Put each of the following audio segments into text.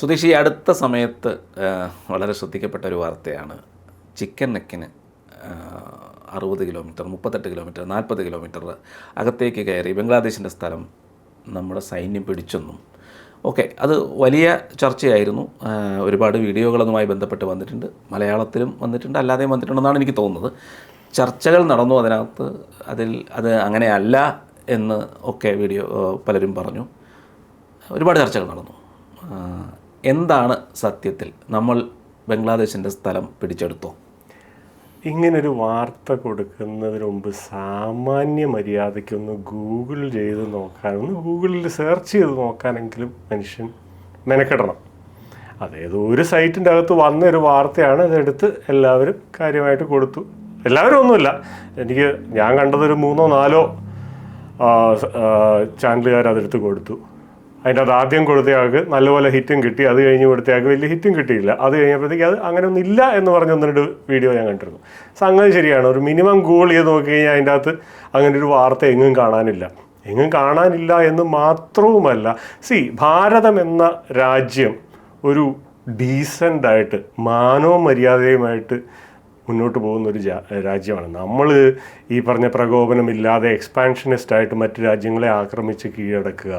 സുതീഷ് ഈ അടുത്ത സമയത്ത് വളരെ ശ്രദ്ധിക്കപ്പെട്ട ഒരു വാർത്തയാണ്. ചിക്കൻ നെക്കിന് അറുപത് കിലോമീറ്റർ മുപ്പത്തെട്ട് കിലോമീറ്റർ നാൽപ്പത് കിലോമീറ്റർ അകത്തേക്ക് കയറി ബംഗ്ലാദേശിന്റെ സ്ഥലം നമ്മുടെ സൈന്യം പിടിച്ചെന്നും. ഓക്കെ അത് വലിയ ചർച്ചയായിരുന്നു. ഒരുപാട് വീഡിയോകളതുമായി ബന്ധപ്പെട്ട് വന്നിട്ടുണ്ട്. മലയാളത്തിലും വന്നിട്ടുണ്ട് അല്ലാതെയും വന്നിട്ടുണ്ടെന്നാണ് എനിക്ക് തോന്നുന്നത്. ചർച്ചകൾ നടന്നു അതിനകത്ത്. അതിൽ അത് അങ്ങനെയല്ല എന്ന് ഒക്കെ വീഡിയോ പലരും പറഞ്ഞു. ഒരുപാട് ചർച്ചകൾ നടന്നു. എന്താണ് സത്യത്തിൽ നമ്മൾ ബംഗ്ലാദേശിന്റെ സ്ഥലം പിടിച്ചെടുത്തോ? ഇങ്ങനൊരു വാർത്ത കൊടുക്കുന്നതിന് മുമ്പ് സാമാന്യ മര്യാദയ്ക്കൊന്ന് ഗൂഗിൾ ചെയ്ത് നോക്കാൻ ഒന്ന് ഗൂഗിളിൽ സെർച്ച് ചെയ്ത് നോക്കാനെങ്കിലും മനുഷ്യൻ മെനക്കെടണം. അതായത് ഒരു സൈറ്റിന്റെ അകത്ത് വന്ന ഒരു വാർത്തയാണ് അതെടുത്ത് എല്ലാവരും കാര്യമായിട്ട് കൊടുത്തു. എല്ലാവരും ഒന്നുമില്ല. എനിക്ക് ഞാൻ കണ്ടതൊരു മൂന്നോ നാലോ ചാനലുകാർ അതെടുത്ത് കൊടുത്തു. അതിന്റെ അത് ആദ്യം കൊടുത്തയാൾക്ക് നല്ലപോലെ ഹിറ്റും കിട്ടി അത് കഴിഞ്ഞ് കൊടുത്തയാൾക്ക് വലിയ ഹിറ്റും കിട്ടിയില്ല. അത് കഴിഞ്ഞപ്പോഴത്തേക്ക് അത് അങ്ങനെ ഒന്നും ഇല്ല എന്ന് പറഞ്ഞ ഒന്നിട്ട് വീഡിയോ ഞാൻ കണ്ടിരുന്നു. സംഗതി ശരിയാണ്. ഒരു മിനിമം ഗോൾ ചെയ്ത് നോക്കി കഴിഞ്ഞാൽ അതിന്റെ അകത്ത് അങ്ങനെ ഒരു വാർത്ത എങ്ങും കാണാനില്ല. എങ്ങും കാണാനില്ല എന്ന് മാത്രവുമല്ല സി ഭാരതം എന്ന രാജ്യം ഒരു ഡീസന്റായിട്ട് മാനവ മര്യാദയുമായിട്ട് മുന്നോട്ട് പോകുന്ന ഒരു രാജ്യമാണ്. നമ്മൾ ഈ പറഞ്ഞ പ്രകോപനമില്ലാതെ എക്സ്പാൻഷനിസ്റ്റ് ആയിട്ട് മറ്റു രാജ്യങ്ങളെ ആക്രമിച്ച് കീഴടക്കുക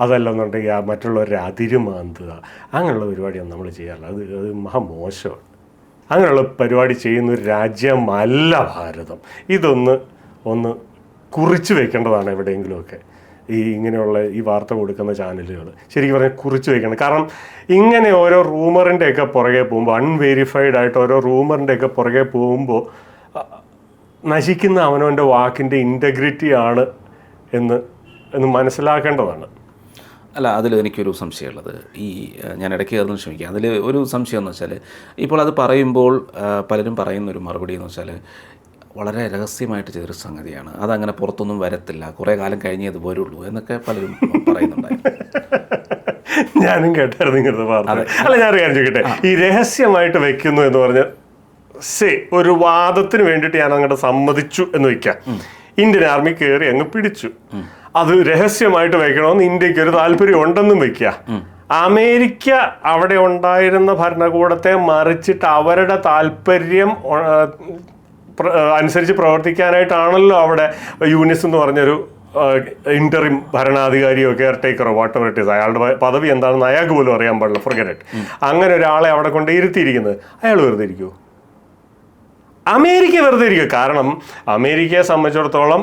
അതല്ലെന്നുണ്ടെങ്കിൽ മറ്റുള്ളവരെ അതിരുമാന്തുക അങ്ങനെയുള്ള പരിപാടിയാണ് നമ്മൾ ചെയ്യാറില്ല അത് അത് മഹാമോശമാണ്. അങ്ങനെയുള്ള പരിപാടി ചെയ്യുന്ന ഒരു രാജ്യമല്ല ഭാരതം. ഇതൊന്ന് ഒന്ന് കുറിച്ച് വെക്കേണ്ടതാണ് എവിടെയെങ്കിലുമൊക്കെ. ഈ ഇങ്ങനെയുള്ള ഈ വാർത്ത കൊടുക്കുന്ന ചാനലുകൾ. ശരിക്കും പറഞ്ഞാൽ കുറിച്ച് വയ്ക്കണം കാരണം ഇങ്ങനെ ഓരോ റൂമറിന്റെ ഒക്കെ പുറകെ പോകുമ്പോൾ അൺവെരിഫൈഡ് ആയിട്ട് ഓരോ റൂമറിന്റെ ഒക്കെ പുറകെ പോകുമ്പോൾ നശിക്കുന്ന അവനവന്റെ വാക്കിന്റെ ഇന്റഗ്രിറ്റി ആണ് എന്ന് എന്ന് മനസ്സിലാക്കേണ്ടതാണ്. അല്ല അതിൽ എനിക്കൊരു സംശയമുള്ളത്. ഈ ഞാൻ ഇടയ്ക്ക് കയറുന്ന ശ്രമിക്കുക അതിൽ ഒരു സംശയം എന്ന് വെച്ചാൽ ഇപ്പോൾ അത് പറയുമ്പോൾ പലരും പറയുന്നൊരു മറുപടി എന്ന് വെച്ചാൽ വളരെ രഹസ്യമായിട്ട് ചെയ്തൊരു സംഗതിയാണ്. അതങ്ങനെ പുറത്തൊന്നും വരത്തില്ല. കുറേ കാലം കഴിഞ്ഞേ അത് വരുള്ളൂ എന്നൊക്കെ പലരും പറയുന്നുണ്ടായിരുന്നു. ഞാനും കേട്ടായിരുന്നു ഇങ്ങനത്തെ വാർത്ത. അല്ല ഞാൻ കാര്യം ചോദിക്കട്ടെ? ഈ രഹസ്യമായിട്ട് വെക്കുന്നു എന്ന് പറഞ്ഞ സേ ഒരു വാദത്തിന് വേണ്ടിയിട്ട് ഞാൻ അങ്ങോട്ട് സമ്മതിച്ചു എന്ന് വെക്കാം ഇന്ത്യൻ ആർമി കയറി അങ്ങ് പിടിച്ചു. അത് രഹസ്യമായിട്ട് വെക്കണമെന്ന് ഇന്ത്യയ്ക്ക് ഒരു താല്പര്യം ഉണ്ടെന്നും വെക്കുക അമേരിക്ക അവിടെ ഉണ്ടായിരുന്ന ഭരണകൂടത്തെ മറിച്ചിട്ട് അവരുടെ താല്പര്യം അനുസരിച്ച് പ്രവർത്തിക്കാനായിട്ടാണല്ലോ അവിടെ യൂനിസ് എന്ന് പറഞ്ഞൊരു ഇന്ററിം ഭരണാധികാരിയോ കെയർ ടേക്കറോ വാട്ട് എവർ ഇറ്റ് ഈസ് അയാളുടെ പദവി എന്താണെന്ന് അയാൾക്ക് പോലും അറിയാൻ പാടില്ല. ഫൊർഗറ്റ് അങ്ങനെ ഒരാളെ അവിടെ കൊണ്ട് ഇരുത്തിയിരിക്കുന്നത് അയാൾ വെറുതെ ഇരിക്കുമോ അമേരിക്ക വെറുതെ ഇരിക്കുക കാരണം അമേരിക്കയെ സംബന്ധിച്ചിടത്തോളം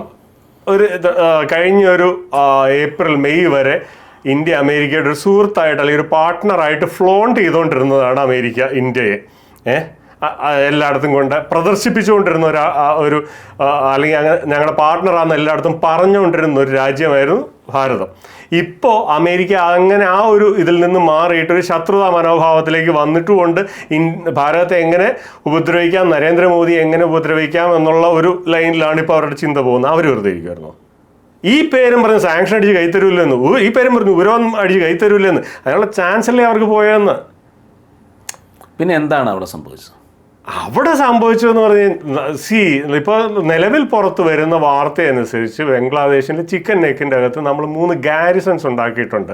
ഒരു കഴിഞ്ഞൊരു കഴിഞ്ഞ ഒരു ഏപ്രിൽ മെയ് വരെ ഇന്ത്യ അമേരിക്കയുടെ ഒരു സുഹൃത്തായിട്ട് അല്ലെങ്കിൽ ഒരു പാർട്ട്ണറായിട്ട് ഫ്ലോണ്ട് ചെയ്തുകൊണ്ടിരുന്നതാണ് അമേരിക്ക ഇന്ത്യയെ. ഏഹ് എല്ലായിടത്തും കൊണ്ട് പ്രദർശിപ്പിച്ചുകൊണ്ടിരുന്ന ഒരു ഒരു അല്ലെങ്കിൽ ഞങ്ങളുടെ പാർട്ട്ണറാണെന്ന് എല്ലായിടത്തും പറഞ്ഞുകൊണ്ടിരുന്ന ഒരു രാജ്യമായിരുന്നു ഭാരതം. ഇപ്പോൾ അമേരിക്ക അങ്ങനെ ആ ഒരു ഇതിൽ നിന്ന് മാറിയിട്ട് ഒരു ശത്രുതാ മനോഭാവത്തിലേക്ക് വന്നിട്ടുകൊണ്ട് ഇൻ ഭാരതത്തെ എങ്ങനെ ഉപദ്രവിക്കാം നരേന്ദ്രമോദി എങ്ങനെ ഉപദ്രവിക്കാം എന്നുള്ള ഒരു ലൈനിലാണ് ഇപ്പോൾ അവരുടെ ചിന്ത പോകുന്നത്. അവർ വെറുതെ ഇരിക്കുമായിരുന്നു ഈ പേരും പറഞ്ഞ് സാങ്ഷൻ അടിച്ച് കൈത്തരൂല്ലെന്ന് ഈ പേരും പറഞ്ഞു ഉപരോധം അടിച്ച് കൈത്തരൂല്ലെന്ന് അതിനുള്ള ചാൻസ് അല്ലേ അവർക്ക് പോയതെന്ന് പിന്നെ എന്താണ് അവിടെ സംഭവിച്ചത്? അവിടെ സംഭവിച്ചതെന്ന് പറഞ്ഞാൽ സി ഇപ്പോൾ നിലവിൽ പുറത്ത് വരുന്ന വാർത്ത അനുസരിച്ച് ബംഗ്ലാദേശിന്റെ ചിക്കൻ നെക്കിന്റെ അകത്ത് നമ്മൾ മൂന്ന് ഗാരിസൺസ് ഉണ്ടാക്കിയിട്ടുണ്ട്.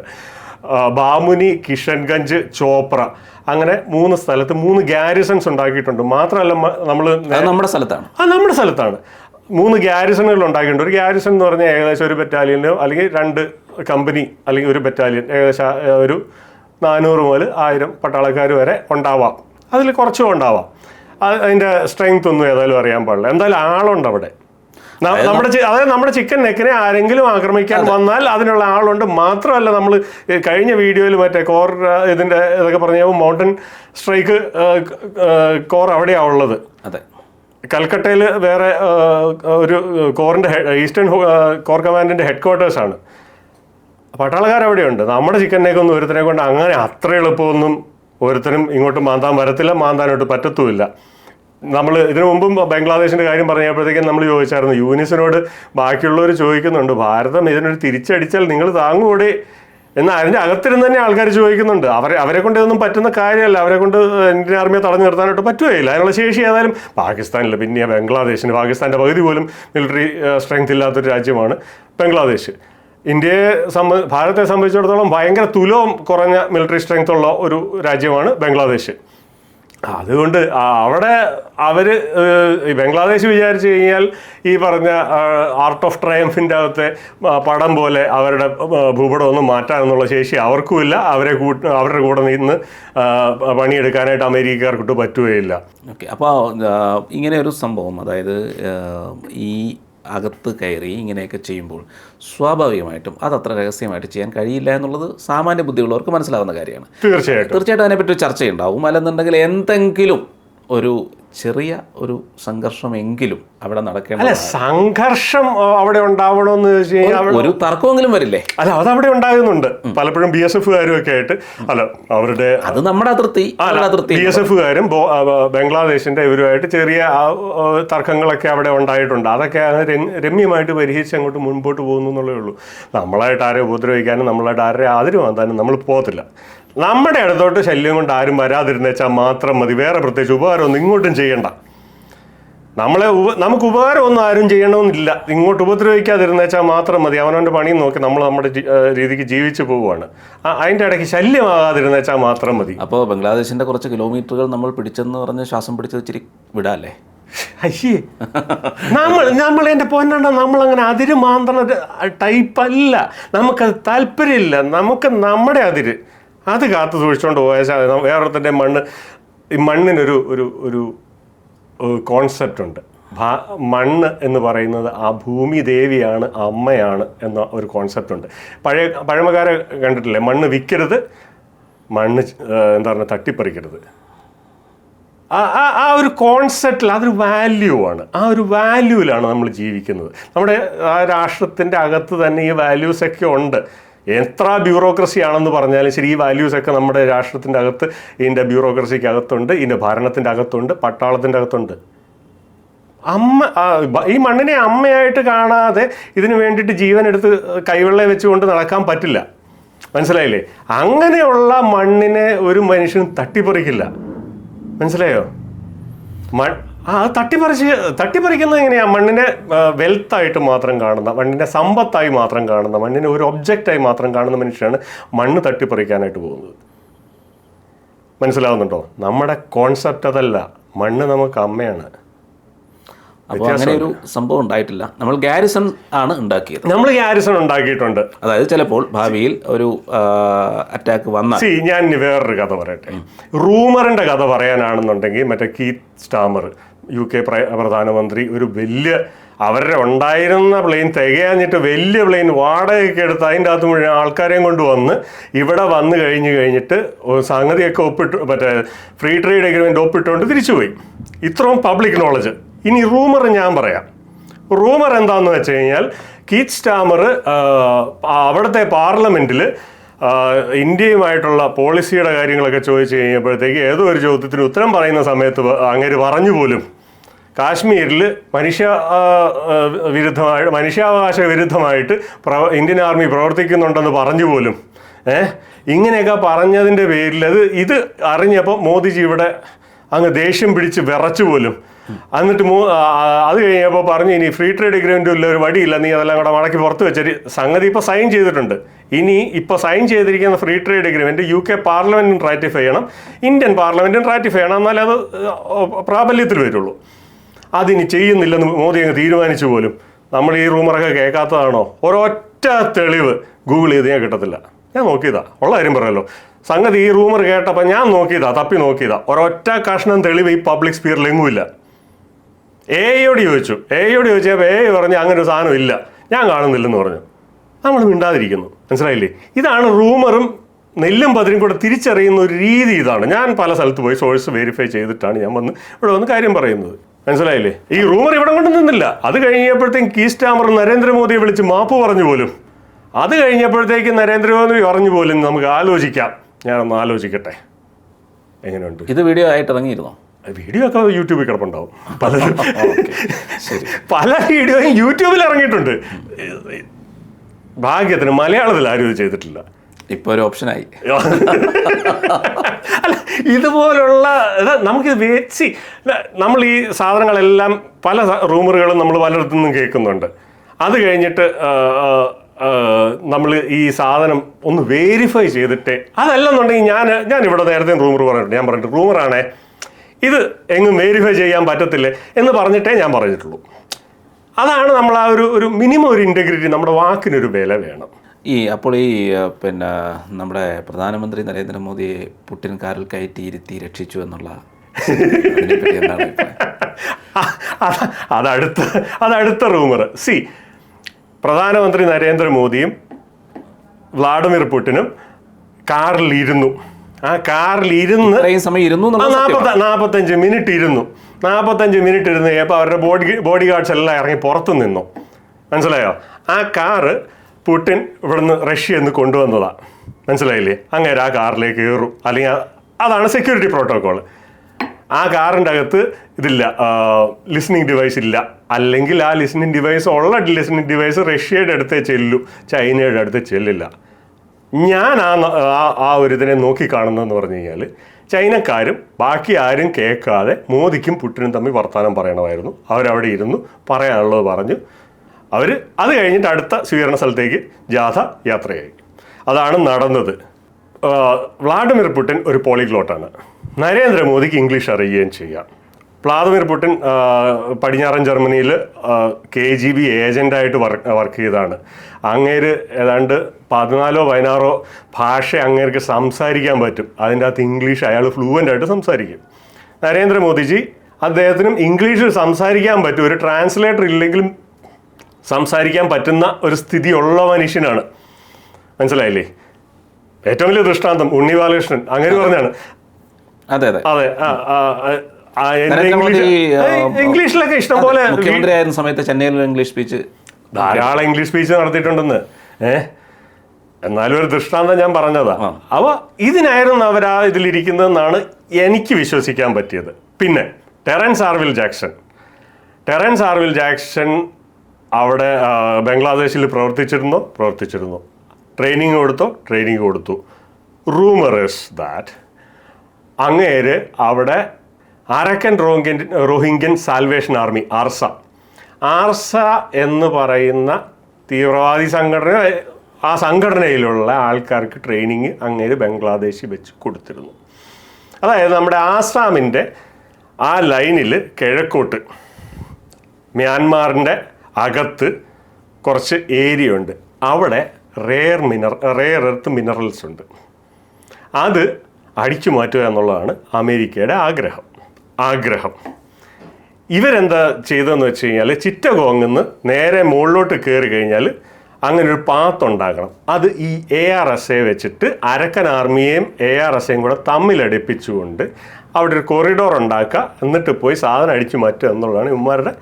ബാമുനി കിഷൻഗഞ്ച് ചോപ്ര. അങ്ങനെ മൂന്ന് സ്ഥലത്ത് മൂന്ന് ഗാരിസൺസ് ഉണ്ടാക്കിയിട്ടുണ്ട്. മാത്രമല്ല നമ്മൾ നമ്മുടെ സ്ഥലത്താണ്. ആ നമ്മുടെ സ്ഥലത്താണ്. മൂന്ന് ഗ്യാരിസണുകൾ ഉണ്ടാക്കിയിട്ടുണ്ട്. ഒരു ഗാരിസൺ എന്ന് പറഞ്ഞാൽ ഏകദേശം ഒരു ബറ്റാലിയനോ അല്ലെങ്കിൽ രണ്ട് കമ്പനി അല്ലെങ്കിൽ ഒരു ബറ്റാലിയൻ ഏകദേശം ഒരു നാനൂറ് മുതൽ ആയിരം പട്ടാളക്കാർ വരെ ഉണ്ടാവാം. അതിൽ കുറച്ചും ഉണ്ടാവാം. അതിന്റെ സ്ട്രെങ്ത് ഒന്നും ഏതായാലും അറിയാൻ പാടില്ല. എന്തായാലും ആളുണ്ട് അവിടെ. നമ്മുടെ അതായത് നമ്മുടെ ചിക്കൻ നെക്കിനെ ആരെങ്കിലും ആക്രമിക്കാൻ വന്നാൽ അതിനുള്ള ആളുണ്ട്. മാത്രമല്ല നമ്മൾ കഴിഞ്ഞ വീഡിയോയിൽ മറ്റേ കോർ ഇതിന്റെ ഇതൊക്കെ പറഞ്ഞ മൗണ്ടൻ സ്ട്രൈക്ക് കോർ അവിടെയാണ് ഉള്ളത്. അതെ. കൽക്കട്ടയിൽ വേറെ ഒരു കോറിന്റെ ഈസ്റ്റേൺ കോർ കമാൻഡിന്റെ ഹെഡ് ക്വാർട്ടേഴ്സാണ് പട്ടാളക്കാർ അവിടെയുണ്ട്. നമ്മുടെ ചിക്കനേക്ക് ഒന്നും ഒരുത്തനെ കൊണ്ട് അങ്ങനെ അത്ര എളുപ്പമൊന്നും ഒരുത്തനും ഇങ്ങോട്ട് മാന്താൻ വരത്തില്ല മാന്താനോട്ട് പറ്റത്തുമില്ല. നമ്മൾ ഇതിനു മുമ്പും ബംഗ്ലാദേശിന്റെ കാര്യം പറഞ്ഞപ്പോഴത്തേക്കും നമ്മൾ ചോദിച്ചായിരുന്നു യൂനിസിനോട് ബാക്കിയുള്ളവർ ചോദിക്കുന്നുണ്ട് ഭാരതം ഇതിനൊരു തിരിച്ചടിച്ചാൽ നിങ്ങൾ താങ്ങൂടെ എന്നാൽ അതിന്റെ അകത്തിരുന്ന് തന്നെ ആൾക്കാർ ചോദിക്കുന്നുണ്ട്. അവരെ അവരെ കൊണ്ട് ഇതൊന്നും പറ്റുന്ന കാര്യമല്ല. അവരെ കൊണ്ട് ഇന്ത്യൻ ആർമിയെ തടഞ്ഞു നിർത്താനായിട്ട് പറ്റുകയില്ല അതിനുള്ള ശേഷി ഏതായാലും പാകിസ്ഥാനിൽ പിന്നെ ബംഗ്ലാദേശിന് പാകിസ്ഥാന്റെ പകുതി പോലും മിലിറ്ററി സ്ട്രെങ്ത് ഇല്ലാത്തൊരു രാജ്യമാണ് ബംഗ്ലാദേശ്. ഇന്ത്യയെ സംബ ഭാരതത്തെ സംബന്ധിച്ചിടത്തോളം ഭയങ്കര തുലവും കുറഞ്ഞ മിലിറ്ററി സ്ട്രെങ്ത് ഉള്ള ഒരു രാജ്യമാണ് ബംഗ്ലാദേശ്. അതുകൊണ്ട് അവിടെ അവർ ബംഗ്ലാദേശ് വിചാരിച്ചു കഴിഞ്ഞാൽ ഈ പറഞ്ഞ ആർട്ട് ഓഫ് ട്രയംഫിന്റെ അകത്തെ പടം പോലെ അവരുടെ ആ, ഭൂപടം ഒന്നും മാറ്റാനെന്നുള്ള ശേഷി അവർക്കുമില്ല. അവരെ കൂട്ട് അവരുടെ കൂടെ നിന്ന് പണിയെടുക്കാനായിട്ട് അമേരിക്കക്കാർക്കിട്ട് പറ്റുകയില്ല. ഓക്കെ. അപ്പോൾ ഇങ്ങനെ ഒരു സംഭവം അതായത് ഈ അകത്ത് കയറി ഇങ്ങനെയൊക്കെ ചെയ്യുമ്പോൾ സ്വാഭാവികമായിട്ടും അതത്ര രഹസ്യമായിട്ട് ചെയ്യാൻ കഴിയില്ല എന്നുള്ളത് സാമാന്യ ബുദ്ധിയുള്ളവർക്ക് മനസ്സിലാവുന്ന കാര്യമാണ്. തീർച്ചയായിട്ടും. തീർച്ചയായിട്ടും അതിനെപ്പറ്റി ചർച്ചയുണ്ടാവും. അല്ലെന്നുണ്ടെങ്കിൽ എന്തെങ്കിലും ഒരു ചെറിയ ഒരു സംഘർഷമെങ്കിലും അവിടെ നടക്കേണ്ട അല്ല സംഘർഷം അവിടെ ഉണ്ടാവണമെന്ന് ചോദിച്ചു കഴിഞ്ഞാൽ ഒരു തർക്കമെങ്കിലും വരില്ലേ? അല്ല അത് അവിടെ ഉണ്ടാകുന്നുണ്ട് പലപ്പോഴും ബി എസ് എഫുകാരും ഒക്കെ ആയിട്ട്. അല്ല അവരുടെ അത് നമ്മുടെ അതിർത്തി അതിർത്തി ബി എസ് എഫുകാരും ബംഗ്ലാദേശിന്റെ ഇവരുമായിട്ട് ചെറിയ തർക്കങ്ങളൊക്കെ അവിടെ ഉണ്ടായിട്ടുണ്ട്. അതൊക്കെ രമ്യമായിട്ട് പരിഹരിച്ച് അങ്ങോട്ട് മുൻപോട്ട് പോകുന്നു എന്നുള്ളേ ഉള്ളൂ. നമ്മളായിട്ട് ആരെ ഉപദ്രവിക്കാനും നമ്മളായിട്ട് ആരെ ആദരം വാങ്ങാനും നമ്മൾ പോകത്തില്ല. നമ്മുടെ അടുത്തോട്ട് ശല്യം കൊണ്ട് ആരും വരാതിരുന്നേച്ചാൽ മാത്രം മതി. വേറെ പ്രത്യേകിച്ച് ഉപകാരമൊന്നും ഇങ്ങോട്ടും ചെയ്യണ്ട. നമ്മളെ ഉപ നമുക്ക് ഉപകാരമൊന്നും ആരും ചെയ്യണമെന്നില്ല. ഇങ്ങോട്ട് ഉപദ്രവിക്കാതിരുന്നേച്ചാൽ മാത്രം മതി. അവനവന്റെ പണിയും നോക്കി നമ്മൾ നമ്മുടെ രീതിക്ക് ജീവിച്ചു പോവുകയാണ്. അതിന്റെ ഇടയ്ക്ക് ശല്യമാകാതിരുന്നേച്ചാൽ മാത്രം മതി. അപ്പോൾ ബംഗ്ലാദേശിന്റെ കുറച്ച് കിലോമീറ്ററുകൾ നമ്മൾ പിടിച്ചെന്ന് പറഞ്ഞ് ശ്വാസം പിടിച്ചത് ഇച്ചിരി വിടാല്ലേ? അയ്യേ. നമ്മൾ നമ്മൾ എന്റെ പൊന്നണ്ട നമ്മളങ്ങനെ അതിര് മാന്തണ ടൈപ്പ് നമുക്കത് താല്പര്യമില്ല. നമുക്ക് നമ്മുടെ അതിര് അത് കാത്തു സൂക്ഷിച്ചുകൊണ്ട് പോയാൽ വേറൊരുത്തന്റെ മണ്ണ് ഈ മണ്ണിനൊരു ഒരു ഒരു കോൺസെപ്റ്റ് ഉണ്ട്. മണ്ണ് എന്ന് പറയുന്നത് ആ ഭൂമി ദേവിയാണ് അമ്മയാണ് എന്ന ഒരു കോൺസെപ്റ്റ് ഉണ്ട്. പഴയ പഴമക്കാരെ കണ്ടിട്ടില്ലേ? മണ്ണ് വിൽക്കരുത് മണ്ണ് എന്താ പറയുക തട്ടിപ്പറിക്കരുത്. ആ- ആ ഒരു കോൺസെപ്റ്റിൽ അതൊരു വാല്യൂ ആണ് ആ ഒരു വാല്യൂവിലാണ് നമ്മൾ ജീവിക്കുന്നത്. നമ്മുടെ ആ രാഷ്ട്രത്തിന്റെ അകത്ത് തന്നെ ഈ വാല്യൂസൊക്കെ ഉണ്ട്. എത്ര ബ്യൂറോക്രസി ആണെന്ന് പറഞ്ഞാലും ശരി ഈ വാല്യൂസ് ഒക്കെ നമ്മുടെ രാഷ്ട്രത്തിന്റെ അകത്ത് ഇതിന്റെ ബ്യൂറോക്രസിക്ക് അകത്തുണ്ട് ഇതിന്റെ ഭരണത്തിന്റെ അകത്തുണ്ട് പട്ടാളത്തിന്റെ അകത്തുണ്ട്. അമ്മ ഈ മണ്ണിനെ അമ്മയായിട്ട് കാണാതെ ഇതിനു വേണ്ടിയിട്ട് ജീവൻ എടുത്ത് കൈവെള്ള വെച്ചുകൊണ്ട് നടക്കാൻ പറ്റില്ല. മനസ്സിലായില്ലേ? അങ്ങനെയുള്ള മണ്ണിനെ ഒരു മനുഷ്യനും തട്ടിപ്പറിക്കില്ല. മനസ്സിലായോ? മൺ ആ തട്ടിപ്പറിച്ച് തട്ടിപ്പറിക്കുന്നത് എങ്ങനെയാ? മണ്ണിനെ വെൽത്തായിട്ട് മാത്രം കാണുന്ന മണ്ണിനെ സമ്പത്തായി മാത്രം കാണുന്ന മണ്ണിനെ ഒരു ഒബ്ജക്റ്റായി മാത്രം കാണുന്ന മനുഷ്യനാണ് മണ്ണ് തട്ടിപ്പറിക്കാനായിട്ട് പോകുന്നത്. മനസ്സിലാവുന്നുണ്ടോ? നമ്മുടെ കോൺസെപ്റ്റ് അതല്ല. മണ്ണ് നമുക്ക് അമ്മയാണ്. അപ്പോൾ അങ്ങനെ ഒരു സംഭവം ഉണ്ടായിട്ടില്ല. നമ്മൾ ഗാരിസൺ ആണ് ഉണ്ടാക്കിയത്. നമ്മൾ ഗാരിസൺ ഉണ്ടാക്കിയിട്ടുണ്ട്. അതായത് ചിലപ്പോൾ ഭാവിയിൽ ഒരു അറ്റാക്ക് വന്ന സി ഞാൻ വേറൊരു കഥ പറയട്ടെ. റൂമറിന്റെ കഥ പറയാനാണെന്നുണ്ടെങ്കിൽ മറ്റേ കീത്ത് സ്റ്റാമർ യു കെ പ്ര- പ്രധാനമന്ത്രി ഒരു വലിയ അവരുടെ ഉണ്ടായിരുന്ന പ്ലെയിൻ തികയാഞ്ഞിട്ട് വലിയ പ്ലെയിൻ വാടകയൊക്കെ എടുത്ത് അതിന്റെ അകത്ത് മുഴുവൻ ആൾക്കാരെയും കൊണ്ട് വന്ന് ഇവിടെ വന്ന് കഴിഞ്ഞ് കഴിഞ്ഞിട്ട് സംഗതിയൊക്കെ ഒപ്പിട്ട് മറ്റേ ഫ്രീ ട്രേഡ് എഗ്രിമെന്റ് ഒപ്പിട്ടുകൊണ്ട് തിരിച്ചുപോയി. ഇത്രയും പബ്ലിക് നോളജ് ഇനി റൂമർ ഞാൻ പറയാം. റൂമർ എന്താണെന്ന് വെച്ച് കഴിഞ്ഞാൽ കീറ്റ് സ്റ്റാമർ അവിടുത്തെ പാർലമെന്റിൽ ഇന്ത്യയുമായിട്ടുള്ള പോളിസിയുടെ കാര്യങ്ങളൊക്കെ ചോദിച്ചു കഴിഞ്ഞപ്പോഴത്തേക്ക് ഏതോ ഒരു ചോദ്യത്തിന് ഉത്തരം പറയുന്ന സമയത്ത് അങ്ങേര് പറഞ്ഞു പോലും കാശ്മീരിൽ മനുഷ്യ വിരുദ്ധമായി മനുഷ്യാവകാശ വിരുദ്ധമായിട്ട് പ്രവ ഇന്ത്യൻ ആർമി പ്രവർത്തിക്കുന്നുണ്ടെന്ന് പറഞ്ഞു പോലും. ഏഹ് ഇങ്ങനെയൊക്കെ പറഞ്ഞതിന്റെ പേരിൽ അത് ഇത് അറിഞ്ഞപ്പോൾ മോദിജി ഇവിടെ അങ്ങ് ദേഷ്യം പിടിച്ച് വിറച്ചു പോലും. എന്നിട്ട് മൂ അത് കഴിഞ്ഞപ്പോൾ പറഞ്ഞു ഇനി ഫ്രീ ട്രേഡ് എഗ്രിമെന്റ് ഇല്ല ഒരു വടിയില്ല നീ അതെല്ലാം കൂടെ മടക്കി പുറത്ത് വെച്ചൊരു സംഗതി ഇപ്പോൾ സൈൻ ചെയ്തിട്ടുണ്ട്. ഇനി ഇപ്പോൾ സൈൻ ചെയ്തിരിക്കുന്ന free trade agreement U K പാർലമെന്റും ratify ചെയ്യണം. ഇന്ത്യൻ പാർലമെന്റും റാറ്റിഫൈ ചെയ്യണം എന്നാലേ അത് പ്രാബല്യത്തിൽ വരുള്ളൂ. അതിനി ചെയ്യുന്നില്ലെന്ന് മോദി അങ്ങ് തീരുമാനിച്ചു പോലും. നമ്മൾ ഈ റൂമറൊക്കെ കേൾക്കാത്തതാണോ? ഒരൊറ്റ തെളിവ് ഗൂഗിൾ ചെയ്ത് ഞാൻ കിട്ടത്തില്ല. ഞാൻ നോക്കിയതാ. ഉള്ള കാര്യം പറയല്ലോ സംഗതി ഈ റൂമർ കേട്ടപ്പോൾ ഞാൻ നോക്കിയതാ തപ്പി നോക്കിയതാ. ഒരൊറ്റ കഷ്ണം തെളിവ് ഈ പബ്ലിക് സ്പീറിൽ എങ്ങുമില്ല എയോട് ചോദിച്ചു. എയോട് ചോദിച്ചപ്പോൾ എ പറഞ്ഞു അങ്ങനെ ഒരു സാധനം ഇല്ല. ഞാൻ കാണുന്നില്ലെന്ന് പറഞ്ഞു. നമ്മൾ മിണ്ടാതിരിക്കുന്നു. മനസ്സിലായില്ലേ? ഇതാണ് റൂമറും നെല്ലും പതിരും കൂടെ തിരിച്ചറിയുന്ന ഒരു രീതി ഇതാണ്. ഞാൻ പല സ്ഥലത്ത് പോയി സോഴ്സ് വെരിഫൈ ചെയ്തിട്ടാണ് ഞാൻ വന്ന് ഇവിടെ വന്ന് കാര്യം പറയുന്നത്. മനസ്സിലായില്ലേ? ഈ റൂമർ ഇവിടെ കൊണ്ട് നിന്നില്ല. അത് കഴിഞ്ഞപ്പോഴത്തേക്കും കീ സ്റ്റാമർ നരേന്ദ്രമോദിയെ വിളിച്ച് മാപ്പ് പറഞ്ഞു പോലും. അത് കഴിഞ്ഞപ്പോഴത്തേക്ക് നരേന്ദ്രമോദി പറഞ്ഞു പോലും നമുക്ക് ആലോചിക്കാം. ഞാനൊന്ന് ആലോചിക്കട്ടെ. എങ്ങനെയുണ്ട്? ഇത് വീഡിയോ ആയിട്ട് ഇറങ്ങിയിരുന്നോ? വീഡിയോ ഒക്കെ യൂട്യൂബിൽ കിടപ്പുണ്ടാവും. പല പല വീഡിയോയും യൂട്യൂബിൽ ഇറങ്ങിയിട്ടുണ്ട്. ഭാഗ്യത്തിന് മലയാളത്തിൽ ആരും ഇത് ചെയ്തിട്ടില്ല. ഇപ്പോൾ ഒരു ഓപ്ഷനായി അല്ല ഇതുപോലുള്ള ഇത് നമുക്കിത് വേച്ചി നമ്മൾ ഈ സാധനങ്ങളെല്ലാം പല റൂമറുകളും നമ്മൾ പലയിടത്തു നിന്നും കേൾക്കുന്നുണ്ട്. അത് കഴിഞ്ഞിട്ട് നമ്മൾ ഈ സാധനം ഒന്ന് വേരിഫൈ ചെയ്തിട്ട് അതല്ലെന്നുണ്ടെങ്കിൽ ഞാൻ ഞാൻ ഇവിടെ നേരത്തെ റൂമർ പറഞ്ഞിട്ടുണ്ട്. ഞാൻ പറഞ്ഞിട്ട് റൂമറാണേ ഇത് എങ്ങും വേരിഫൈ ചെയ്യാൻ പറ്റത്തില്ല എന്ന് പറഞ്ഞിട്ടേ ഞാൻ പറഞ്ഞിട്ടുള്ളൂ. അതാണ് നമ്മൾ ആ ഒരു ഒരു മിനിമം ഒരു ഇന്റഗ്രിറ്റി നമ്മുടെ വാക്കിനൊരു വില വേണം. ഈ അപ്പോൾ ഈ പിന്നെ നമ്മുടെ പ്രധാനമന്ത്രി നരേന്ദ്രമോദിയെ പുട്ടിൻ കാറിൽ കയറ്റി ഇരുത്തി രക്ഷിച്ചു എന്നുള്ള അതടുത്ത അതടുത്ത റൂമർ സി പ്രധാനമന്ത്രി നരേന്ദ്രമോദിയും വ്ളാഡിമിർ പുട്ടിനും കാറിൽ ഇരുന്നു ആ കാറിൽ ഇരുന്ന് നാൽപ്പത്തഞ്ച് മിനിറ്റ് ഇരുന്നു. നാൽപ്പത്തഞ്ച് മിനിറ്റ് ഇരുന്ന് ചെയ്യപ്പോൾ അവരുടെ ബോഡി ബോഡി ഗാർഡ്സ് എല്ലാം ഇറങ്ങി പുറത്ത് നിന്നു. മനസ്സിലായോ? ആ കാറ് പുടിൻ ഇവിടുന്ന് റഷ്യ എന്ന് കൊണ്ടുവന്നതാണ് മനസ്സിലായില്ലേ? അങ്ങനെ ആ കാറിലേക്ക് കയറും. അല്ലെങ്കിൽ അതാണ് സെക്യൂരിറ്റി പ്രോട്ടോകോൾ ആ കാറിന്റെ അകത്ത് ഇതില്ല ലിസണിങ് ഡിവൈസ് ഇല്ല. അല്ലെങ്കിൽ ആ ലിസണിങ് ഡിവൈസ് ഉള്ള ലിസണിങ് ഡിവൈസ് റഷ്യയുടെ അടുത്തേ ചെല്ലു ചൈനയുടെ അടുത്ത് ചെല്ലില്ല. ഞാൻ ആ ആ ഒരു ഇതിനെ നോക്കിക്കാണുന്നതെന്ന് പറഞ്ഞു കഴിഞ്ഞാൽ ചൈനക്കാരും ബാക്കി ആരും കേൾക്കാതെ മോദിക്കും പുട്ടിനും തമ്മിൽ വർത്തമാനം പറയണമായിരുന്നു. അവരവിടെ ഇരുന്നു പറയാനുള്ളത് പറഞ്ഞു. അവർ അത് കഴിഞ്ഞിട്ട് അടുത്ത സ്വീകരണ സ്ഥലത്തേക്ക് ജാഥ യാത്രയായി. അതാണ് നടന്നത്. വ്ളാഡിമിർ പുടിൻ ഒരു പോളിഗ്ലോട്ടാണ്. നരേന്ദ്രമോദിക്ക് ഇംഗ്ലീഷ് അറിയുകയും ചെയ്യാം. വ്ളാദിമിർ പുടിൻ ആ, പടിഞ്ഞാറൻ ജർമ്മനിയിൽ കെ ജി ബി ഏജന്റായിട്ട് വർക്ക് വർക്ക് ചെയ്താണ് അങ്ങേര് ഏതാണ്ട് പതിനാലോ പതിനാറോ ഭാഷ അങ്ങേർക്ക് സംസാരിക്കാൻ പറ്റും. അതിന്റെ അകത്ത് ഇംഗ്ലീഷ് അയാൾ ഫ്ലൂവന്റ് ആയിട്ട് സംസാരിക്കും. നരേന്ദ്രമോദിജി അദ്ദേഹത്തിനും ഇംഗ്ലീഷിൽ സംസാരിക്കാൻ പറ്റും. ഒരു ട്രാൻസ്ലേറ്റർ ഇല്ലെങ്കിലും സംസാരിക്കാൻ പറ്റുന്ന ഒരു സ്ഥിതിയുള്ള മനുഷ്യനാണ്. മനസ്സിലായില്ലേ? ഏറ്റവും വലിയ ദൃഷ്ടാന്തം ഉണ്ണി ബാലകൃഷ്ണൻ അങ്ങനെ പറഞ്ഞാണ്. അതെ അതെ. അതെ. ഇംഗ്ലീഷിലൊക്കെ ഇഷ്ടംപോലെ അതെ, മുഖ്യമന്ത്രിയായിരുന്ന സമയത്ത് ചെന്നൈയിൽ ഇംഗ്ലീഷ് സ്പീച്ച് ധാരാളം ഇംഗ്ലീഷ് സ്പീച്ച് നടത്തിയിട്ടുണ്ടെന്ന്. ഏഹ് എന്നാലും ഒരു ദൃഷ്ടാന്തം ഞാൻ പറഞ്ഞതാ. അപ്പൊ അവ ഇതിനായിരുന്നു അവർ ആ ഇതിലിരിക്കുന്നതെന്നാണ് എനിക്ക് വിശ്വസിക്കാൻ പറ്റിയത്. പിന്നെ Terence Arvil Jackson. Terence Arvil Jackson അവിടെ ബംഗ്ലാദേശിൽ പ്രവർത്തിച്ചിരുന്നോ പ്രവർത്തിച്ചിരുന്നു. ട്രെയിനിങ് കൊടുത്തോ ട്രെയിനിങ് കൊടുത്തു. റൂമറേഴ്സ് ദാറ്റ് അങ്ങേര് അവിടെ Arakan Rohingya Rohingya salvation army ARSA. ARSA എന്ന് പറയുന്ന തീവ്രവാദി സംഘടന ആ സംഘടനയിലുള്ള ആൾക്കാർക്ക് ട്രെയിനിങ് അങ്ങേര് ബംഗ്ലാദേശിൽ വെച്ച് കൊടുത്തിരുന്നു. അതായത് നമ്മുടെ ആസാമിന്റെ ആ ലൈനിൽ കിഴക്കോട്ട് മ്യാൻമാറിന്റെ അകത്ത് കുറച്ച് ഏരിയ ഉണ്ട് അവിടെ rare miner rare earth minerals ഉണ്ട്. അത് അടിച്ചു മാറ്റുക എന്നുള്ളതാണ് അമേരിക്കയുടെ ആഗ്രഹം. ആഗ്രഹം. ഇവരെന്താ ചെയ്തതെന്ന് വെച്ച് കഴിഞ്ഞാൽ ചിറ്റഗോങ്ങിന്ന് നേരെ മുകളിലോട്ട് കയറി കഴിഞ്ഞാൽ അങ്ങനെ ഒരു പാത്ത് ഉണ്ടാക്കണം അത് ഈ എ ആർ എസ് എ വെച്ചിട്ട് അരക്കൻ ആർമിയെയും എ ആർ എസ് എയും കൂടെ തമ്മിലടിപ്പിച്ചുകൊണ്ട് അവിടെ ഒരു കൊറിഡോർ ഉണ്ടാക്കുക. എന്നിട്ട് പോയി സാധനം അടിച്ചു മാറ്റുക എന്നുള്ളതാണ് ഇവന്മാരുടെ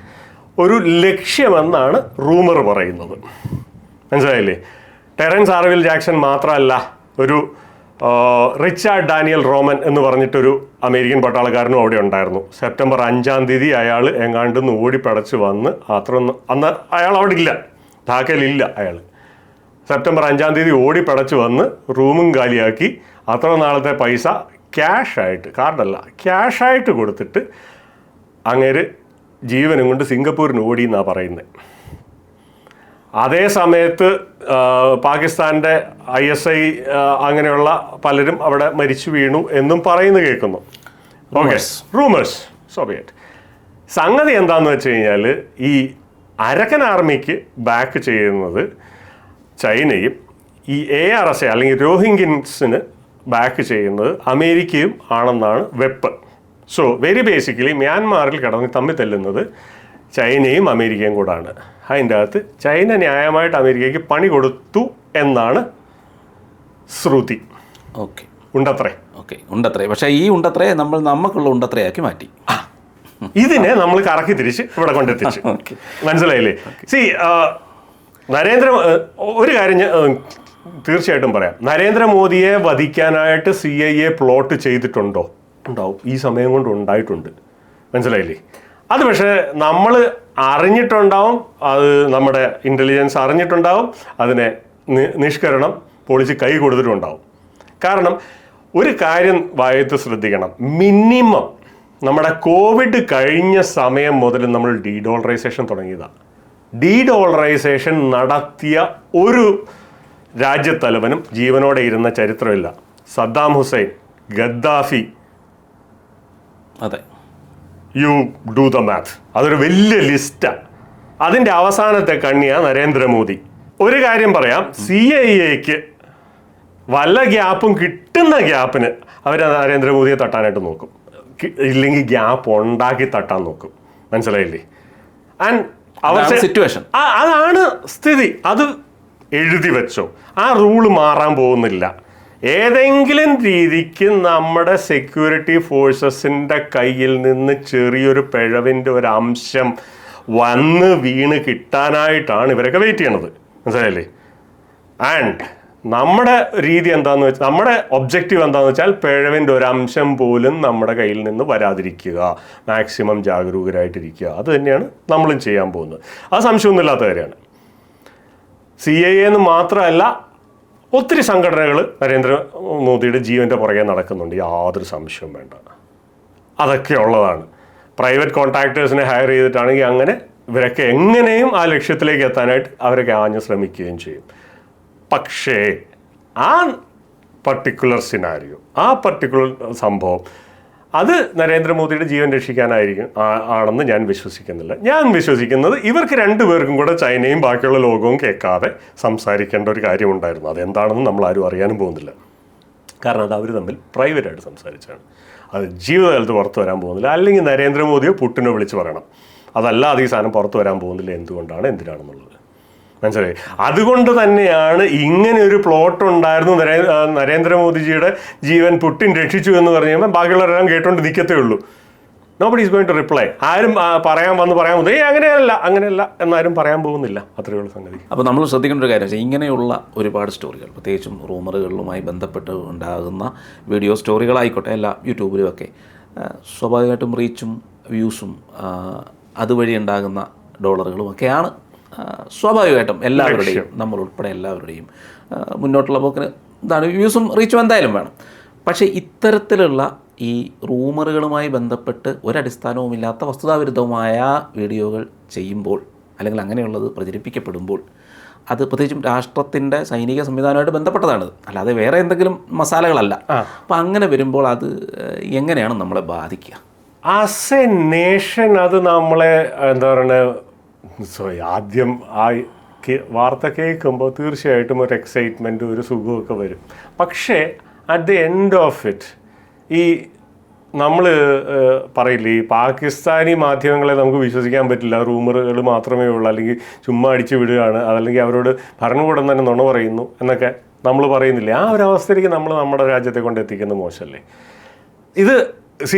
ഒരു ലക്ഷ്യമെന്നാണ് റൂമർ പറയുന്നത്. മനസ്സിലായില്ലേ? ടെറൻസ് ആർവിൽ ജാക്സൺ മാത്രമല്ല ഒരു റിച്ചാർഡ് ഡാനിയൽ റോമൻ എന്ന് പറഞ്ഞിട്ടൊരു അമേരിക്കൻ പട്ടാളക്കാരനും അവിടെ ഉണ്ടായിരുന്നു. സെപ്റ്റംബർ അഞ്ചാം തീയതി അയാൾ എങ്ങാണ്ട് നിന്ന് ഓടിപ്പടച്ച് വന്ന് അത്ര അന്ന് അയാൾ അവിടെ ഇല്ല. ധാക്കയിലില്ല അയാൾ. സെപ്റ്റംബർ അഞ്ചാം തീയതി ഓടിപ്പടച്ച് വന്ന് റൂമും കാലിയാക്കി അത്ര നാളത്തെ പൈസ ക്യാഷായിട്ട് കാർഡല്ല ക്യാഷായിട്ട് കൊടുത്തിട്ട് അങ്ങേര് ജീവനും കൊണ്ട് സിംഗപ്പൂരിന് ഓടി എന്നാണ് പറയുന്നത്. അതേ സമയത്ത് പാകിസ്ഥാന്റെ ഐ എസ് ഐ അങ്ങനെയുള്ള പലരും അവിടെ മരിച്ചു വീണു എന്നും പറയുന്നു കേൾക്കുന്നു. ഓക്കെ റൂമേഴ്സ് സോവിയറ്റ് സംഗതി എന്താണെന്ന് വെച്ച് കഴിഞ്ഞാൽ ഈ അരക്കൻ ആർമിക്ക് ബാക്ക് ചെയ്യുന്നത് ചൈനയും ഈ എ ആർ എസ് എ അല്ലെങ്കിൽ രോഹിംഗ്യൻസിന് ബാക്ക് ചെയ്യുന്നത് അമേരിക്കയും ആണെന്നാണ് വെപ്പ്. സോ വെരി ബേസിക്കലി മ്യാൻമാറിൽ കിടന്ന് തമ്മിൽ തല്ലുന്നത് ചൈനയും അമേരിക്കയും കൂടാണ്. അതിന്റെ അകത്ത് ചൈന ന്യായമായിട്ട് അമേരിക്കയ്ക്ക് പണി കൊടുത്തു എന്നാണ് ശ്രുതി. ഓക്കെ. ഉണ്ടത്രേ. ഓക്കെ ഉണ്ടത്രേ. പക്ഷേ ഈ ഉണ്ടത്രയെ നമ്മൾ നമുക്കുള്ള ഉണ്ടത്രയാക്കി മാറ്റി. ഇതിനെ നമ്മൾ കറക്കി തിരിച്ച് ഇവിടെ കൊണ്ടെത്തിച്ചു. മനസ്സിലായില്ലേ? സി നരേന്ദ്ര ഒരു കാര്യം തീർച്ചയായിട്ടും പറയാം. നരേന്ദ്രമോദിയെ വധിക്കാനായിട്ട് സി ഐ എ പ്ലോട്ട് ചെയ്തിട്ടുണ്ടോ? ഉണ്ടാവും. ഈ സമയം കൊണ്ട് ഉണ്ടായിട്ടുണ്ട്. മനസ്സിലായില്ലേ? അത് പക്ഷേ നമ്മൾ അറിഞ്ഞിട്ടുണ്ടാവും അത് നമ്മുടെ ഇന്റലിജൻസ് അറിഞ്ഞിട്ടുണ്ടാവും അതിനെ നിഷ്കരണം പൊളിച്ച് കൈ കൊടുത്തിട്ടുണ്ടാവും. കാരണം ഒരു കാര്യം വായത്ത് ശ്രദ്ധിക്കണം. മിനിമം നമ്മുടെ കോവിഡ് കഴിഞ്ഞ സമയം മുതൽ നമ്മൾ ഡീഡോളറൈസേഷൻ തുടങ്ങിയതാണ് ഡീഡോളറൈസേഷൻ നടത്തിയ ഒരു രാജ്യത്തലവനും ജീവനോടെ ഇരുന്ന ചരിത്രമില്ല. സദ്ദാം ഹുസൈൻ ഗദ്ദാഫി അതെ. യു ഡു ദ മാത്ത് അതൊരു വലിയ ലിസ്റ്റാണ് അതിന്റെ അവസാനത്തെ കണ്ണിയാണ് നരേന്ദ്രമോദി. ഒരു കാര്യം പറയാം. സി ഐ എക്ക് വല്ല ഗ്യാപ്പും കിട്ടുന്ന ഗ്യാപ്പിന് അവർ നരേന്ദ്രമോദിയെ തട്ടാനായിട്ട് നോക്കും. ഇല്ലെങ്കിൽ ഗ്യാപ്പ് ഉണ്ടാക്കി തട്ടാൻ നോക്കും. മനസ്സിലായില്ലേ? ആൻഡ് അവർ സിറ്റുവേഷൻ അതാണ് സ്ഥിതി. അത് എഴുതി വെച്ചോ. ആ റൂൾ മാറാൻ പോകുന്നില്ല. ഏതെങ്കിലും രീതിക്ക് നമ്മുടെ സെക്യൂരിറ്റി ഫോഴ്സസിന്റെ കയ്യിൽ നിന്ന് ചെറിയൊരു പിഴവിന്റെ ഒരു അംശം വന്ന് വീണ് കിട്ടാനായിട്ടാണ് ഇവരൊക്കെ വെയിറ്റ് ചെയ്യണത്. മനസ്സിലായില്ലേ? ആൻഡ് നമ്മുടെ രീതി എന്താന്ന് വെച്ചാൽ നമ്മുടെ ഒബ്ജക്റ്റീവ് എന്താന്ന് വെച്ചാൽ പിഴവിന്റെ ഒരു അംശം പോലും നമ്മുടെ കയ്യിൽ നിന്ന് വരാതിരിക്കുക. മാക്സിമം ജാഗരൂകരായിട്ടിരിക്കുക. അത് തന്നെയാണ് നമ്മളും ചെയ്യാൻ പോകുന്നത്. അത് സംശയമൊന്നുമില്ലാത്ത കാര്യമാണ്. സി ഐ എന്ന് മാത്രമല്ല ഒത്തിരി സംഘടനകൾ നരേന്ദ്രമോദിയുടെ ജീവന്റെ പുറകെ നടക്കുന്നുണ്ട്. യാതൊരു സംശയവും വേണ്ട. അതൊക്കെ ഉള്ളതാണ്. പ്രൈവറ്റ് കോൺട്രാക്ടേഴ്സിനെ ഹയർ ചെയ്തിട്ടാണെങ്കിൽ അങ്ങനെ ഇവരൊക്കെ എങ്ങനെയും ആ ലക്ഷ്യത്തിലേക്ക് എത്താനായിട്ട് അവരൊക്കെ ആഞ്ഞ് ശ്രമിക്കുകയും ചെയ്യും. പക്ഷേ ആ പർട്ടിക്കുലർ സിനാരിയോ ആ പർട്ടിക്കുലർ സംഭവം അത് നരേന്ദ്രമോദിയുടെ ജീവൻ രക്ഷിക്കാനായിരിക്കും ആണെന്ന് ഞാൻ വിശ്വസിക്കുന്നില്ല. ഞാൻ വിശ്വസിക്കുന്നത് ഇവർക്ക് രണ്ടുപേർക്കും കൂടെ ചൈനയും ബാക്കിയുള്ള ലോകവും കേൾക്കാതെ സംസാരിക്കേണ്ട ഒരു കാര്യമുണ്ടായിരുന്നു അതെന്താണെന്ന് നമ്മൾ ആരും അറിയാനും പോകുന്നില്ല. കാരണം അത് അവർ തമ്മിൽ പ്രൈവറ്റായിട്ട് സംസാരിച്ചാണ്. അത് ജീവിതകാലത്ത് പുറത്തു വരാൻ പോകുന്നില്ല. അല്ലെങ്കിൽ നരേന്ദ്രമോദിയോ പുട്ടിനോ വിളിച്ച് പറയണം. അതല്ലാതെ ഈ സാധനം പുറത്തു വരാൻ പോകുന്നില്ല. എന്തുകൊണ്ടാണ്? എന്തിനാണെന്നുള്ളത്. മനസ്സിലായി? അതുകൊണ്ട് തന്നെയാണ് ഇങ്ങനെ ഒരു പ്ലോട്ട് ഉണ്ടായിരുന്നു നരേന്ദ്രമോദിജിയുടെ ജീവൻ പുട്ടിൻ രക്ഷിച്ചു എന്ന് പറഞ്ഞു കഴിയുമ്പോൾ ബാക്കിയുള്ളവരെല്ലാം കേട്ടോണ്ട് നിൽക്കത്തേ ഉള്ളൂ. Nobody is going to reply ആരും പറയാൻ വന്ന് പറയാൻ പോകുന്നത് ഏയ് അങ്ങനെയല്ല അങ്ങനെയല്ല എന്നാരും പറയാൻ പോകുന്നില്ല. അത്രയേ ഉള്ളൂ സംഗതി. അപ്പോൾ നമ്മൾ ശ്രദ്ധിക്കേണ്ട ഒരു കാര്യം വെച്ചാൽ ഇങ്ങനെയുള്ള ഒരുപാട് സ്റ്റോറികൾ പ്രത്യേകിച്ചും റൂമറുകളുമായി ബന്ധപ്പെട്ട് ഉണ്ടാകുന്ന വീഡിയോ സ്റ്റോറികളായിക്കോട്ടെ എല്ലാ യൂട്യൂബിലും ഒക്കെ ആ, സ്വാഭാവികമായിട്ടും റീച്ചും വ്യൂസും അതുവഴി ഉണ്ടാകുന്ന ഡോളറുകളും ഒക്കെയാണ് ആ, സ്വാഭാവികമായിട്ടും എല്ലാവരുടെയും നമ്മൾ ഉൾപ്പെടെ എല്ലാവരുടെയും മുന്നോട്ടുള്ള പോക്കിന് ഇതാണ് വ്യൂസും റീച്ചും എന്തായാലും വേണം. പക്ഷേ ഇത്തരത്തിലുള്ള ഈ റൂമറുകളുമായി ബന്ധപ്പെട്ട് ഒരടിസ്ഥാനവുമില്ലാത്ത വസ്തുതാവിരുദ്ധമായ വീഡിയോകൾ ചെയ്യുമ്പോൾ അല്ലെങ്കിൽ അങ്ങനെയുള്ളത് പ്രചരിപ്പിക്കപ്പെടുമ്പോൾ അത് പ്രത്യേകിച്ചും രാഷ്ട്രത്തിന്റെ സൈനിക സംവിധാനമായിട്ട് ബന്ധപ്പെട്ടതാണ്. അല്ലാതെ വേറെ എന്തെങ്കിലും മസാലകളല്ല. അപ്പം അങ്ങനെ വരുമ്പോൾ അത് എങ്ങനെയാണ് നമ്മളെ ബാധിക്കുക? ആസ് എ നേഷൻ അത് നമ്മളെ എന്താ പറയുക സോറി ആദ്യം ആ വാർത്ത കേൾക്കുമ്പോൾ തീർച്ചയായിട്ടും ഒരു എക്സൈറ്റ്മെന്റ് ഒരു സുഖമൊക്കെ വരും. പക്ഷേ at the end of it ഈ നമ്മൾ പറയില്ലേ ഈ പാകിസ്ഥാനി മാധ്യമങ്ങളെ നമുക്ക് വിശ്വസിക്കാൻ പറ്റില്ല. റൂമറുകൾ മാത്രമേ ഉള്ളൂ. അല്ലെങ്കിൽ ചുമ്മാ അടിച്ചു വിടുകയാണ്. അതല്ലെങ്കിൽ അവരോട് ഭരണകൂടം തന്നെ നുണ പറയുന്നു എന്നൊക്കെ നമ്മൾ പറയുന്നില്ലേ? ആ ഒരു അവസ്ഥയിലേക്ക് നമ്മൾ നമ്മുടെ രാജ്യത്തെ കൊണ്ട് എത്തിക്കുന്നത് മോശമല്ലേ? ഇത് സി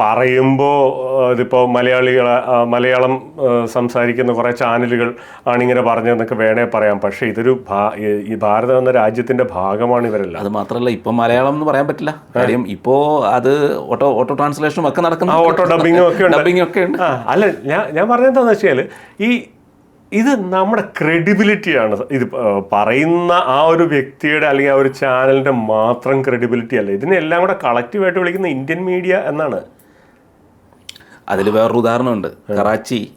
പറയുമ്പോൾ ഇതിപ്പോൾ മലയാളികൾ മലയാളം സംസാരിക്കുന്ന കുറേ ചാനലുകൾ ആണിങ്ങനെ പറഞ്ഞതെന്നൊക്കെ വേണേ പറയാം. പക്ഷേ ഇതൊരു ഈ- ഭാരതം എന്ന രാജ്യത്തിന്റെ ഭാഗമാണ് ഇവരെല്ലാം. അത് മാത്രമല്ല ഇപ്പം മലയാളം എന്ന് പറയാൻ പറ്റില്ല. കാര്യം ഇപ്പോൾ അത് ഓട്ടോ ഓട്ടോ ട്രാൻസ്ലേഷനും ഒക്കെ നടക്കുന്നു ഓട്ടോ ഡബിങ്ങും ഒക്കെ ഉണ്ട്. ഡബിങ് ഒക്കെ ഉണ്ട്. അല്ല ഞാൻ ഞാൻ പറഞ്ഞെന്താണെന്ന് വെച്ചാൽ ഈ ഇത് നമ്മുടെ ക്രെഡിബിലിറ്റിയാണ് ഇത് പറയുന്ന ആ ഒരു വ്യക്തിയുടെ അല്ലെങ്കിൽ ആ ഒരു ചാനലിന്റെ മാത്രം ക്രെഡിബിലിറ്റി അല്ല. ഇതിനെല്ലാം കൂടെ കളക്റ്റീവായിട്ട് വിളിക്കുന്ന ഇന്ത്യൻ മീഡിയ എന്നാണ്. അതിൽ വേറൊരു ഉദാഹരണമുണ്ട്. കറാച്ചി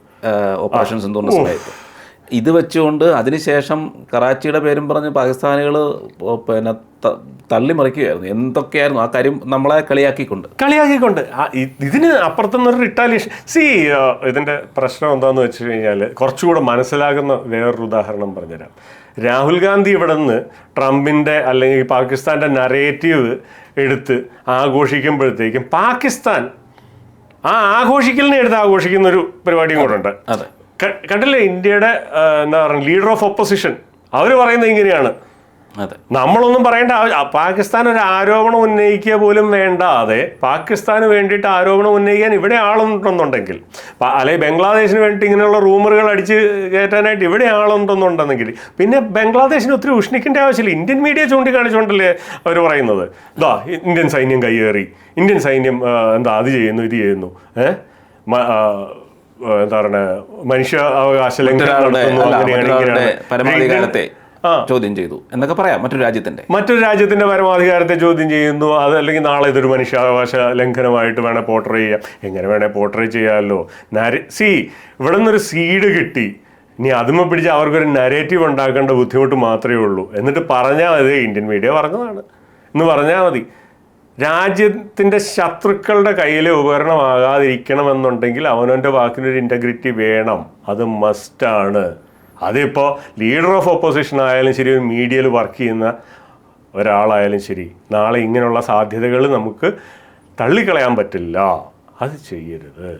ഓപ്പറേഷൻ സിന്ധുവിന്റെ സമയത്ത്. ഇത് വെച്ചുകൊണ്ട് അതിനുശേഷം കറാച്ചിയുടെ പേരും പറഞ്ഞ് പാകിസ്ഥാനികൾ പിന്നെ തള്ളിമറിക്കുകയായിരുന്നു. എന്തൊക്കെയായിരുന്നു ആ കാര്യം നമ്മളെ കളിയാക്കിക്കൊണ്ട്? കളിയാക്കിക്കൊണ്ട്. ഇതിന് അപ്പുറത്തുനിന്നൊരു റിട്ടാലിയേഷൻ സി ഇതിന്റെ പ്രശ്നം എന്താണെന്ന് വെച്ച് കഴിഞ്ഞാൽ കുറച്ചുകൂടെ മനസ്സിലാകുന്ന വേറൊരു ഉദാഹരണം പറഞ്ഞുതരാം. രാഹുൽ ഗാന്ധി ഇവിടെ നിന്ന് ട്രംപിന്റെ അല്ലെങ്കിൽ പാകിസ്ഥാന്റെ നറേറ്റീവ് എടുത്ത് ആഘോഷിക്കുമ്പോഴത്തേക്കും പാകിസ്ഥാൻ ആ ആഘോഷിക്കലിനെ എടുത്ത് ആഘോഷിക്കുന്ന ഒരു പരിപാടിയും കൂടെ ഉണ്ട്. അതെ. കണ്ടില്ലേ ഇന്ത്യയുടെ എന്താ പറയുക ലീഡർ ഓഫ് ഒപ്പോസിഷൻ അവർ പറയുന്നത് ഇങ്ങനെയാണ്. അതെ. നമ്മളൊന്നും പറയേണ്ട പാകിസ്ഥാൻ ഒരു ആരോപണം ഉന്നയിക്കുക പോലും വേണ്ടാതെ പാകിസ്ഥാന് വേണ്ടിയിട്ട് ആരോപണം ഉന്നയിക്കാൻ ഇവിടെ ആളുണ്ടെന്നുണ്ടെങ്കിൽ അല്ലെങ്കിൽ ബംഗ്ലാദേശിന് വേണ്ടിയിട്ട് ഇങ്ങനെയുള്ള റൂമറുകൾ അടിച്ച് കയറ്റാനായിട്ട് ഇവിടെ ആളുണ്ടെന്നുണ്ടെങ്കിൽ പിന്നെ ബംഗ്ലാദേശിന് ഒത്തിരി ഉഷ്ണിക്കേണ്ട ആവശ്യമില്ല. ഇന്ത്യൻ മീഡിയ ചൂണ്ടിക്കാണിച്ചുകൊണ്ടല്ലേ അവർ പറയുന്നത്. ഇതാ ഇന്ത്യൻ സൈന്യം കയ്യേറി. ഇന്ത്യൻ സൈന്യം എന്താ അത് ചെയ്യുന്നു ഇത് ചെയ്യുന്നു. ഏഹ് എന്താ പറയുക മനുഷ്യ അവകാശ. പരമാധികാരത്തെ ചോദ്യം ചെയ്തു എന്നൊക്കെ പറയാം മറ്റൊരു രാജ്യത്തിന്റെ മറ്റൊരു രാജ്യത്തിന്റെ പരമാധികാരത്തെ ചോദ്യം ചെയ്യുന്നു അത് അല്ലെങ്കിൽ നാളെ ഇതൊരു മനുഷ്യാവകാശ ലംഘനമായിട്ട് വേണേൽ പോർട്രേ ചെയ്യാം. എങ്ങനെ വേണേൽ പോർട്രേ ചെയ്യാമല്ലോ നര സി ഇവിടെ നിന്നൊരു സീഡ് കിട്ടി. ഇനി അതുമ്മ പിടിച്ച് അവർക്കൊരു നരേറ്റീവ് ഉണ്ടാക്കേണ്ട ബുദ്ധിമുട്ട് മാത്രമേ ഉള്ളൂ. എന്നിട്ട് പറഞ്ഞാൽ മതി ഇന്ത്യൻ മീഡിയ പറഞ്ഞതാണ്. എന്ന് പറഞ്ഞാൽ മതി. രാജ്യത്തിന്റെ ശത്രുക്കളുടെ കയ്യിലെ ഉപകരണമാകാതിരിക്കണമെന്നുണ്ടെങ്കിൽ അവനവന്റെ വാക്കിനൊരു ഇന്റഗ്രിറ്റി വേണം. അത് മസ്റ്റാണ് അതിപ്പോൾ ലീഡർ ഓഫ് ഓപ്പോസിഷൻ ആയാലും ശരി ഒരു മീഡിയയിൽ വർക്ക് ചെയ്യുന്ന ഒരാളായാലും ശരി നാളെ ഇങ്ങനെയുള്ള സാധ്യതകൾ നമുക്ക് തള്ളിക്കളയാൻ പറ്റില്ല. അത് ചെയ്യരുത്.